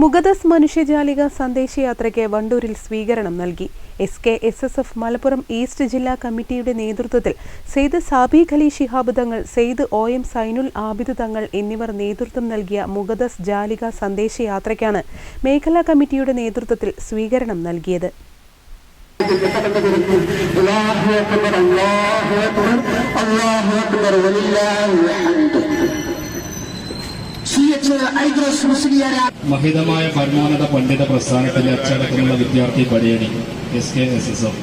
മുഖദസ് മനുഷ്യജാലിക സന്ദേശയാത്രയ്ക്ക് വണ്ടൂരിൽ സ്വീകരണം നൽകി. S K S S F Malappuram east ജില്ലാ കമ്മിറ്റിയുടെ നേതൃത്വത്തിൽ സെയ്ദ് സാബി ഖലി ശിഹാബ് തങ്ങൾ സെയ്ദ് ഒ എം സൈനുൽ ആബിദ് തങ്ങൾ എന്നിവർ നേതൃത്വം നൽകിയ മുഖദസ് ജാലിക സന്ദേശയാത്രയ്ക്കാണ് മേഖലാ കമ്മിറ്റിയുടെ നേതൃത്വത്തിൽ സ്വീകരണം നൽകിയത്. മഹിതമായ പരമോന്നത പണ്ഡിത പ്രസ്ഥാനത്തിലെ അച്ചടക്കമുള്ള വിദ്യാർത്ഥി Padayani S K S S F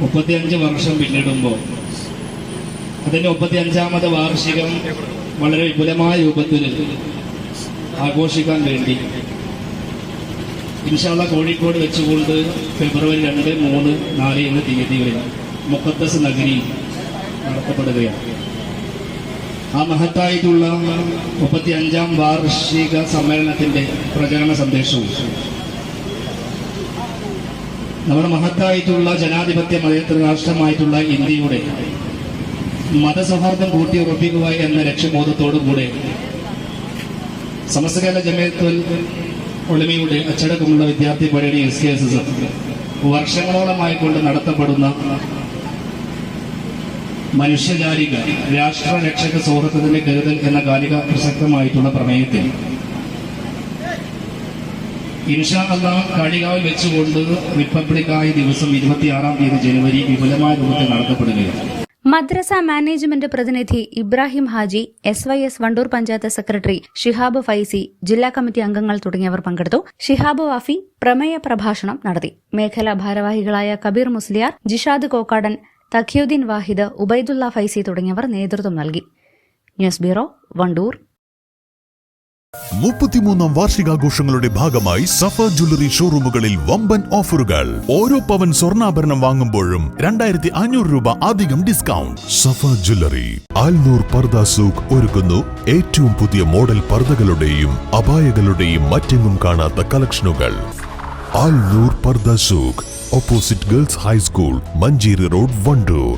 മുപ്പത്തിയഞ്ച് വർഷം പിന്നിടുമ്പോൾ അതിന്റെ മുപ്പത്തിയഞ്ചാമത് വാർഷികം വളരെ വിപുലമായ രൂപത്തിൽ ആഘോഷിക്കാൻ വേണ്ടി ഇൻഷാല്ല കോഴിക്കോട് വെച്ചുകൊണ്ട് ഫെബ്രുവരി രണ്ട് മൂന്ന് നാല് എന്ന തീയതികളിൽ മുക്കത്തസ് നഗരി നടത്തപ്പെടുകയാണ്. ആ മഹത്തായിട്ടുള്ള മുപ്പത്തി അഞ്ചാം വാർഷിക സമ്മേളനത്തിന്റെ പ്രചരണ സന്ദേശവും. നമ്മുടെ മഹത്തായിട്ടുള്ള ജനാധിപത്യ മതേതര രാഷ്ട്രമായിട്ടുള്ള ഇന്ത്യയുടെ മതസൗഹാർദ്ദം കൂട്ടിയുറപ്പിക്കുക എന്ന ലക്ഷ്യബോധത്തോടുകൂടെ സമസ്ത കേരള ജമയത്തുൽ ഒളിമയുടെ അച്ചടക്കമുള്ള വിദ്യാർത്ഥി പടയണി എസ് കെ എസ് എസ് വർഷങ്ങളോളമായി കൊണ്ട് നടത്തപ്പെടുന്ന മനുഷ്യജാലിക രാഷ്ട്രരക്ഷക സൗഹൃദത്തിന്റെ കരുതൽ എന്ന കാലിക പ്രസക്തമായിട്ടുള്ള പ്രമേയത്തിൽ. ഇൻഷാ അല്ലാ കാളികാവിൽ വെച്ചുകൊണ്ട് റിപ്പബ്ലിക്കായ ദിവസം ഇരുപത്തിയാറാം തീയതി ജനുവരി വിപുലമായ രൂപത്തിൽ നടത്തപ്പെടുകയാണ്. മദ്രസ മാനേജ്മെന്റ് പ്രതിനിധി Ibrahim Haji S Y S Wandoor panchayat secretary Shihab Faizy ജില്ലാ കമ്മിറ്റി അംഗങ്ങൾ തുടങ്ങിയവർ പങ്കെടുത്തു. ഷിഹാബ് വാഫി പ്രമേയ പ്രഭാഷണം നടത്തി. മേഖലാ ഭാരവാഹികളായ കബീർ മുസ്ലിയാർ ജിഷാദ് കോക്കാടൻ തഖിയുദ്ദീൻ വാഹിദ് ഉബൈദുള്ള ഫൈസി തുടങ്ങിയവർ നേതൃത്വം നൽകി. News bureau Wandoor. മുപ്പത്തിമൂന്നാം വാർഷികാഘോഷങ്ങളുടെ ഭാഗമായി സഫ ജ്വല്ലറി ഷോറൂമുകളിൽ വമ്പൻ ഓഫറുകൾ. ഓരോ പവൻ സ്വർണാഭരണം വാങ്ങുമ്പോഴും രണ്ടായിരത്തി അഞ്ഞൂറ് രൂപ അധികം ഡിസ്കൗണ്ട്. സഫ ജ്വല്ലറി ആൽനൂർ പർദ സൂഖ് ഒരുക്കുന്നു. ഏറ്റവും പുതിയ മോഡൽ പർദകളുടെയും അപായകളുടെയും മറ്റെങ്ങും കാണാത്ത കളക്ഷനുകൾ. Alnoor Parda Souq opposite girls high school Manjeri road Wandoor.